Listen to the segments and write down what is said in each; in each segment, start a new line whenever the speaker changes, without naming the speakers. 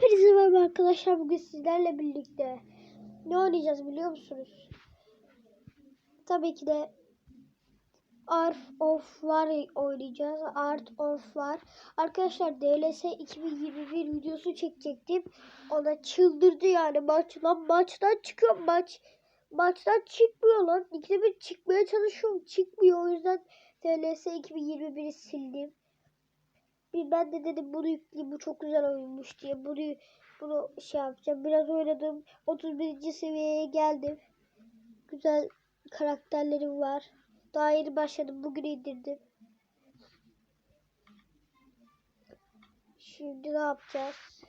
Hepinize merhaba arkadaşlar. Bugün sizlerle birlikte ne oynayacağız biliyor musunuz? Tabii ki de Art of War oynayacağız. Art of War. Arkadaşlar DLS 2021 videosu çekecektim. Ona çıldırdı yani maç. Lan maçtan çıkıyor maç. Maçtan çıkmıyor lan. İkide bir çıkmaya çalışıyorum. Çıkmıyor. O yüzden DLS 2021'i sildim. Bir ben de dedim bunu yükleyeyim bu çok güzel oyunmuş diye bunu bunu şey yapacağım. Biraz oynadım. 31. seviyeye geldim. Güzel karakterlerim var. Daha yeni başladım. Bugün indirdim. Şimdi ne yapacağız?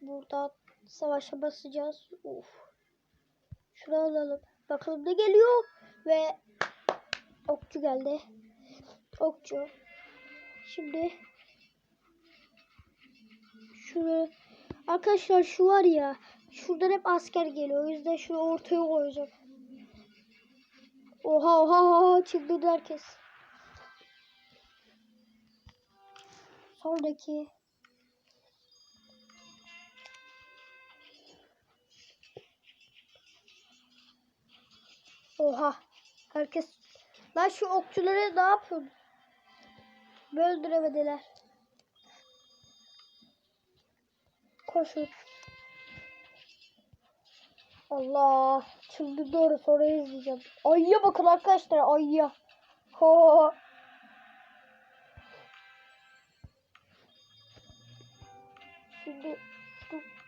Buradan savaşa basacağız. Uf. Şunu alalım. Bakalım ne geliyor. Ve okçu geldi. Okçu. Şimdi şunu arkadaşlar şu var ya şuradan hep asker geliyor. O yüzden şunu ortaya koyacağım. Oha oha oha çıldırdı herkes. Sonraki Oha. Herkes Lan şu okçuları ne yapıyorsun? Öldüremediler. Koşun. Allah. Çıldırdı doğru sonra izleyeceğim. Ayıya bakın arkadaşlar ayıya. Ho. Şimdi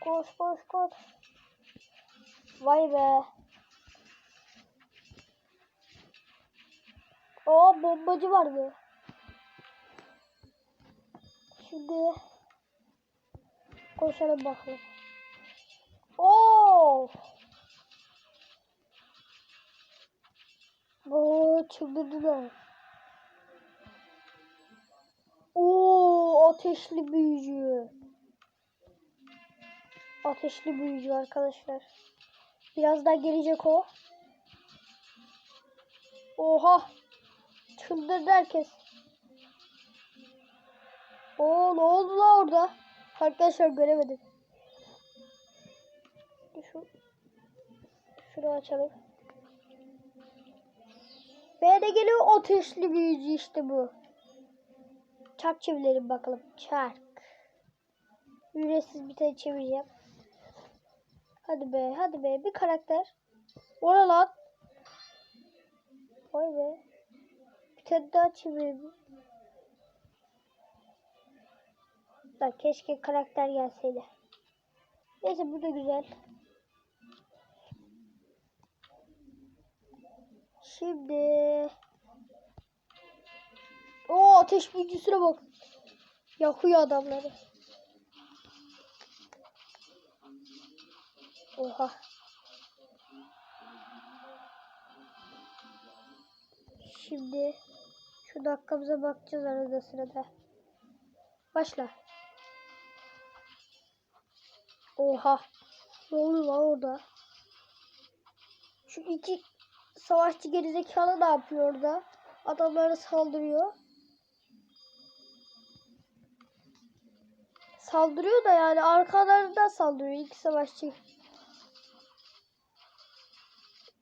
koş koş koş. Vay be. Aa bombacı vardı. Şimdi koşalım bakalım. Oo! Oo çıldırdılar. Oo ateşli büyücü. Ateşli büyücü arkadaşlar. Birazdan gelecek o. Oha! Çıldırdı herkes. Oo ne oldu la orada? Arkadaşlar göremedim. Şu, şunu açalım. Ve geliyor ateşli büyücü işte bu. Çark çevirelim bakalım. Çark. Ücretsiz bir tane çevireceğim. Hadi be hadi be bir karakter. Ona lan. Vay be. Bir tane daha çevirelim. Da keşke karakter gelseydi. Neyse bu da güzel. Şimdi o ateş büyücüsüne bak. Yakıyor adamları. Oha. Şimdi şu dakikamıza bakacağız arada sırada. Başla. Oha. Ne oluyor lan orada? Şu iki savaşçı gerizekalı ne yapıyor orada? Adamlara saldırıyor. Saldırıyor da yani arkalarından saldırıyor iki savaşçı.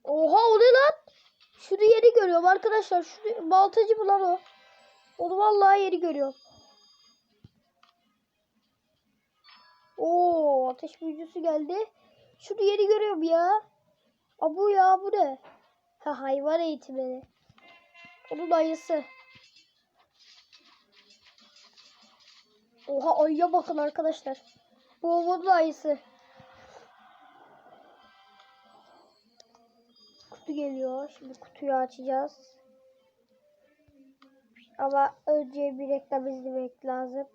Oha o ne lan? Şunu yeri görüyorum arkadaşlar. Şunu baltacı mı lan o? Onu vallahi yeri görüyorum. Oo ateş büyücüsü geldi. Şunu yeri görüyorum ya. Abu ya bu ne? Ha hayvan eğitmeni. Onun ayısı. Oha ayıya bakın arkadaşlar. Bu onun ayısı. Kutu geliyor. Şimdi kutuyu açacağız. Ama önce bir reklam izlemek lazım.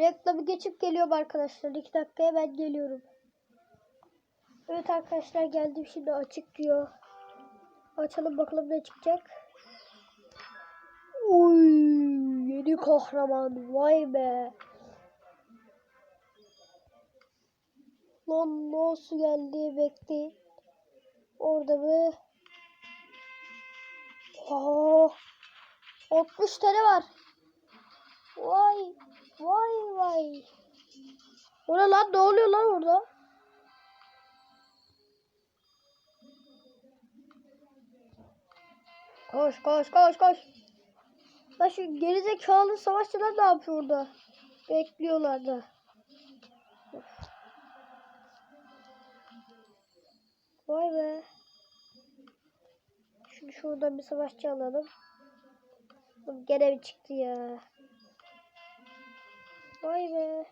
Reklamı geçip geliyorum arkadaşlar. 2 dakikaya ben geliyorum. Evet arkadaşlar geldim şimdi açık diyor. Açalım bakalım ne çıkacak. Uy, yeni kahraman. Vay be. Lan nasıl geldi bekleyin. Orada mı? Oh, 60 tane var. Vay vay vay. O ne lan? Ne oluyor lan orada? Koş koş koş koş. Lan şu gerizekalı savaşçılar ne yapıyor orada? Bekliyorlar da. Of. Vay be. Şimdi şuradan bir savaşçı alalım. Gene mi çıktı ya? Vay be.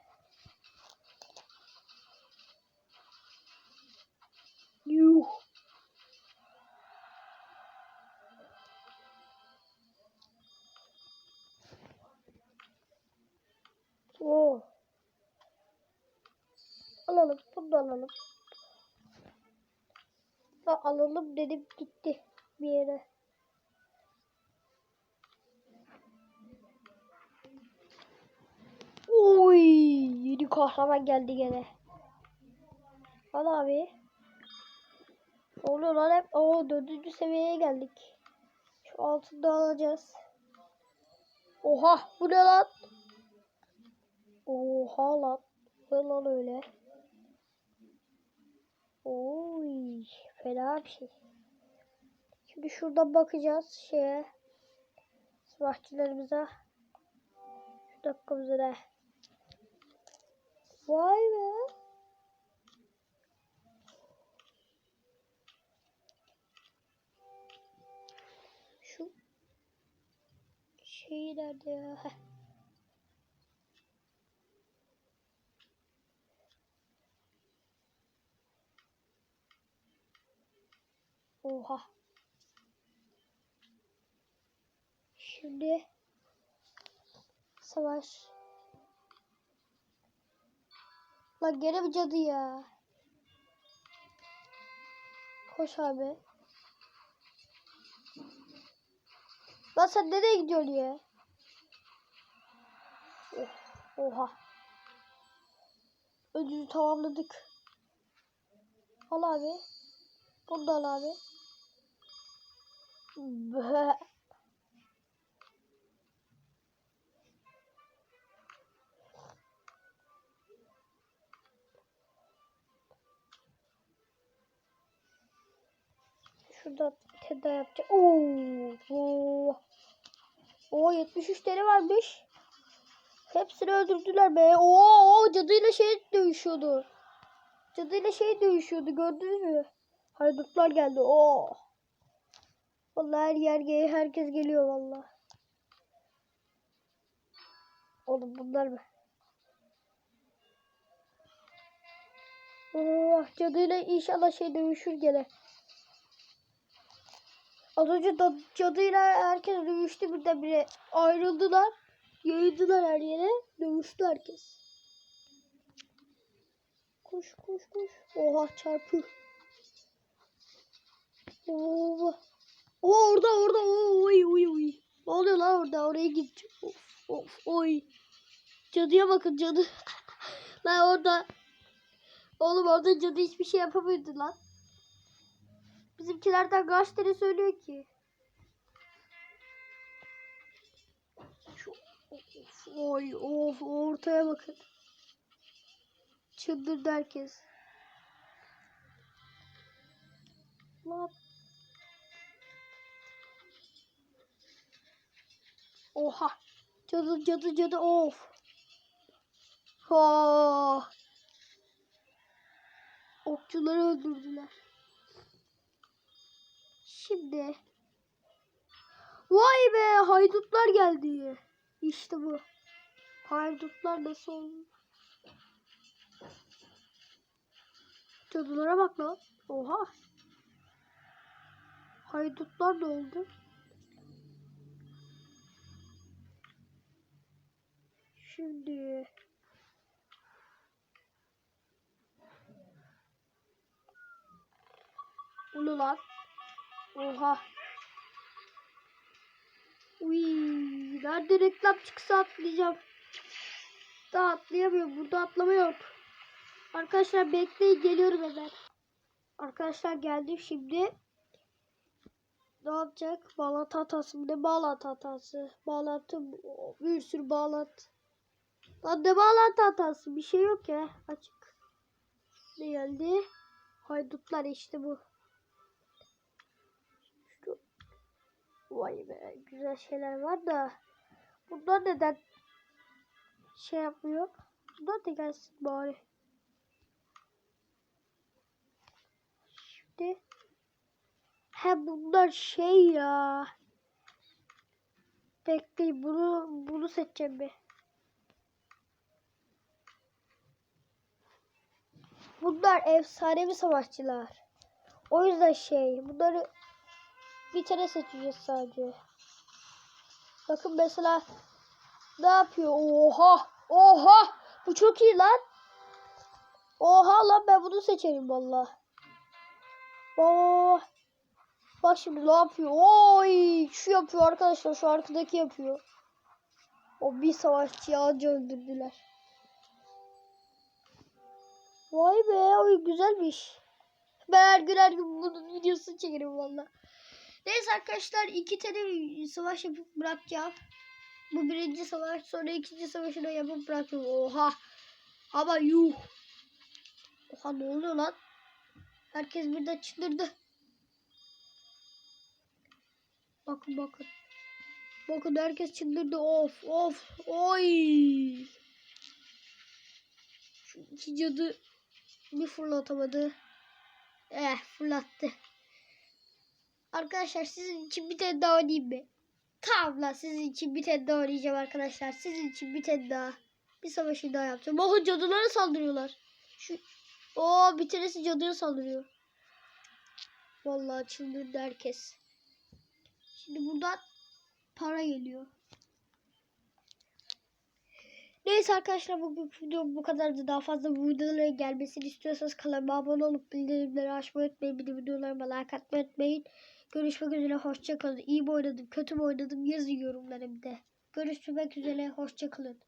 Yuh. Oo. Alalım. Bunu da alalım. Ha, alalım dedim gitti bir yere. Oy, yeni kahraman geldi gene. Al abi. Oluyor lan hep? Oo dördüncü seviyeye geldik. Şu altını da alacağız. Oha bu ne lan? Oha lan. Bu lan öyle? Oy fena bir şey. Şimdi şuradan bakacağız şeye. Savaşçılarımıza. Şu dakikamıza ne? Vay be. Şu şey nerede ya? Heh. Oha. Şimdi savaş. Lan gene bir cadı ya. Koş abi. Lan sen nereye gidiyorsun ya? Oh, oha. Ödülü tamamladık. Al abi. Bunu da al abi. Bıh. Şurada teda yapacağım. Oo, oo. Oo 73 tane varmış. Hepsini öldürdüler be. Oo, oo cadıyla şey dövüşüyordu. Cadıyla şey dövüşüyordu gördünüz mü? Haydutlar geldi. Oo. Vallahi her yer herkes geliyor vallahi. Oğlum bunlar mı? Oh cadıyla inşallah şey dövüşür gene. Az önce cadıyla herkes dövüştü birdenbire. Ayrıldılar. Yayıldılar her yere. Dövüştü herkes. Koş koş koş. Oha çarpı. Oo. Oo orada orada. Oo, oy oy oy. Ne oluyor lan orada? Oraya git. Of of oy. Cadıya bakın cadı. lan orada. Oğlum orada cadı hiçbir şey yapamıyordu lan. Bizimkilerden kaç tane söylüyor ki? Şu, of, oy of ortaya bakın. Çıldırdı herkes. Lan. Oha. Cadı cadı cadı of. Ha. Okçuları öldürdüler. Şimdi. Vay be haydutlar geldi. İşte bu. Haydutlar nasıl oldu? Cadılara bak lan. Oha. Haydutlar da oldu. Şimdi. Ulu lan. Oha. Uy, nerede reklam çıksa atlayacağım. Daha atlayamıyorum. Burada atlama yok. Arkadaşlar bekleyin geliyorum hemen. Arkadaşlar geldim şimdi. Ne yapacak? Bağlantı hatası mı? Ne bağlantı hatası? Bağlantı bir sürü bağlantı. Lan ne bağlantı hatası? Bir şey yok ya. Açık. Ne geldi? Haydutlar işte bu. Vay be güzel şeyler var da. Bunlar neden şey yapmıyor? Bunlar da gelsin bari. Şimdi He bunlar şey ya. Bekleyin bunu bunu seçeceğim bir. Bunlar efsanevi savaşçılar. O yüzden şey bunları bir tane seçeceğiz sadece. Bakın mesela ne yapıyor? Oha! Oha! Bu çok iyi lan. Oha lan ben bunu seçerim valla. Oh! Bak şimdi ne yapıyor? Oy! Şu yapıyor arkadaşlar. Şu arkadaki yapıyor. O bir savaşçıyı anca öldürdüler. Vay be o güzelmiş. Ben her gün her gün bunun videosunu çekerim valla. Neyse arkadaşlar iki tane savaş yapıp bırakacağım. Bu birinci savaş sonra ikinci savaşı da yapıp bırakıyorum. Oha. Ama yuh. Oha ne oluyor lan? Herkes birden çıldırdı. Bakın bakın. Bakın herkes çıldırdı. Of of. Oy. Şu iki cadı bir fırlatamadı. Eh fırlattı. Arkadaşlar sizin için bir tane daha oynayayım mı? Tamam lan sizin için bir tane daha oynayacağım arkadaşlar. Sizin için bir tane daha. Bir savaşı daha yapacağım. Bakın cadılara saldırıyorlar. Şu o bir tanesi cadıya saldırıyor. Vallahi çıldırdı herkes. Şimdi buradan para geliyor. Neyse arkadaşlar bugün video bu kadardı. Daha fazla videolara gelmesini istiyorsanız kanalıma abone olup bildirimleri açmayı unutmayın. Bir de videolarıma like atmayı unutmayın. Görüşmek üzere. Hoşçakalın. İyi mi kötü mü oynadım yazın yorumlara. Görüşmek üzere. Hoşçakalın.